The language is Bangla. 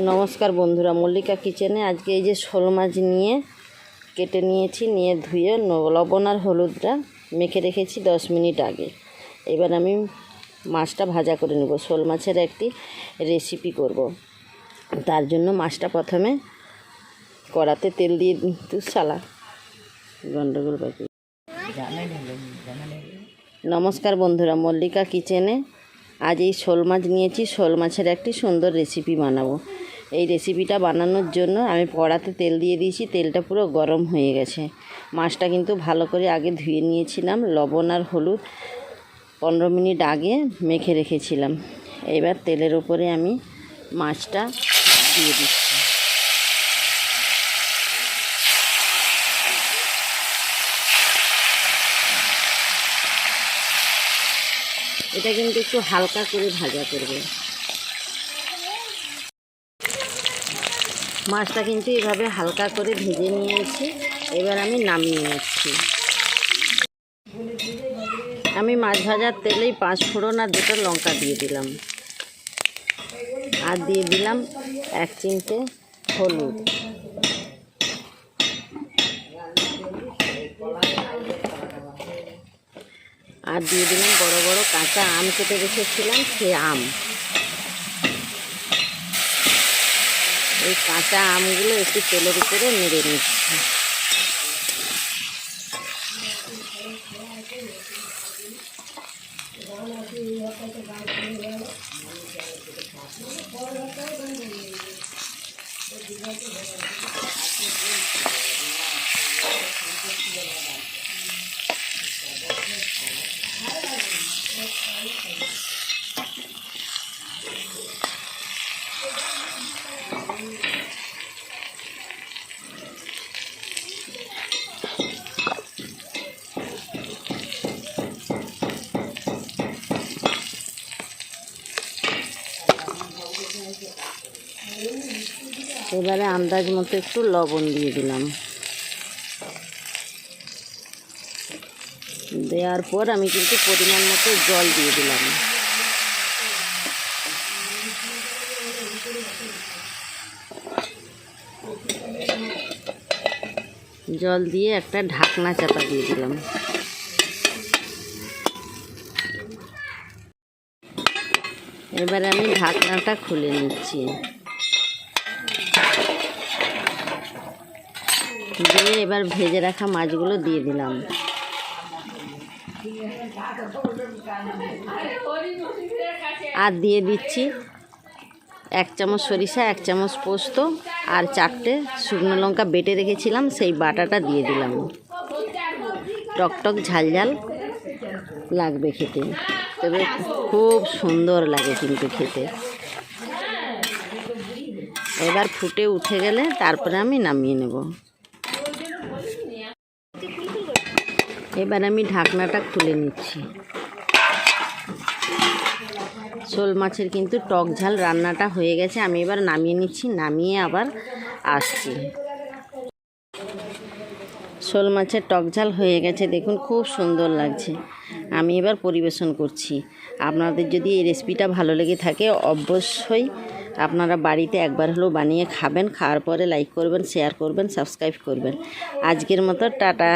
নমস্কার বন্ধুরা, মল্লিকা কিচেনে আজকে এই যে শোল মাছ নিয়ে কেটে নিয়েছি, নিয়ে ধুয়ে লবণ আর হলুদটা মেখে রেখেছি দশ মিনিট আগে। এবার আমি মাছটা ভাজা করে নেব, শোল মাছের একটি রেসিপি করব। তার জন্য মাছটা প্রথমে কড়াতে তেল দিয়ে সালা। গন্ডগোল বাকি। নমস্কার বন্ধুরা, মল্লিকা কিচেনে আজ এই শোল মাছ নিয়েছি, শোল মাছের একটি সুন্দর রেসিপি বানাবো। এই রেসিপিটা বানানোর জন্য আমি কড়াতে তেল দিয়ে দিয়েছি, তেলটা পুরো গরম হয়ে গেছে। মাছটা কিন্তু ভালো করে আগে ধুয়ে নিয়েছিলাম, লবণ আর হলুদ পনেরো মিনিট আগে মেখে রেখেছিলাম। এবার তেলের উপরে আমি মাছটা দিয়ে দিচ্ছি। এটা কিন্তু একটু হালকা করে ভাজা করবে। মাছটা কিন্তু এভাবে হালকা করে ভেজে নিয়েছি। এবার আমি নামিয়ে নিচ্ছি। আমি মাছ ভাজার তেলেই পাঁচ ফোড়ন আর দুটো লঙ্কা দিয়ে দিলাম। আর দিয়ে দিলাম এক চিমটে হলুদ। আর দিয়ে দিলাম বড় বড় কাঁচা আম কেটে রেখেছিলাম, সে আম। এই কাঁচা আমগুলো একটু তেলের উপরে নেড়ে নিচ্ছি। এবারে আন্দাজ মতো একটু লবণ দিয়ে দিলাম। দেওয়ার পর আমি কিন্তু পরিমাণ মতো জল দিয়ে দিলাম। জল দিয়ে একটা ঢাকনা চাপা দিয়ে দিলাম। এবারে আমি ঢাকনাটা খুলে নিচ্ছি। দিয়ে এবার ভেজে রাখা মাছগুলো দিয়ে দিলাম। আর দিয়ে দিচ্ছি এক চামচ সরিষা, এক চামচ পোস্ত আর চারটে শুকনো লঙ্কা বেটে রেখেছিলাম, সেই বাটাটা দিয়ে দিলাম। টকটক ঝাল ঝাল লাগবে খেতে। তবে খুব সুন্দর লাগে কিন্তু খেতে। এবার ফুটে উঠে গেলে তারপরে আমি নামিয়ে নেব। এবার আমি ঢাকনাটা খুলে নিচ্ছি। শোল মাছের কিন্তু টক ঝাল রান্নাটা হয়ে গেছে, আমি এবার নামিয়ে নিচ্ছি, নামিয়ে আবার আসছি। শোল মাছের টক ঝাল হয়ে গেছে, দেখুন খুব সুন্দর লাগছে। আমি এবার পরিবেশন করছি। আপনাদের যদি এই রেসিপিটা ভালো লেগে থাকে, অবশ্যই আপনারা বাড়িতে একবার হলেও বানিয়ে খাবেন, খাওয়ার পরে লাইক করবেন, শেয়ার করবেন, সাবস্ক্রাইব করবেন। আজকের মতো, টাটা।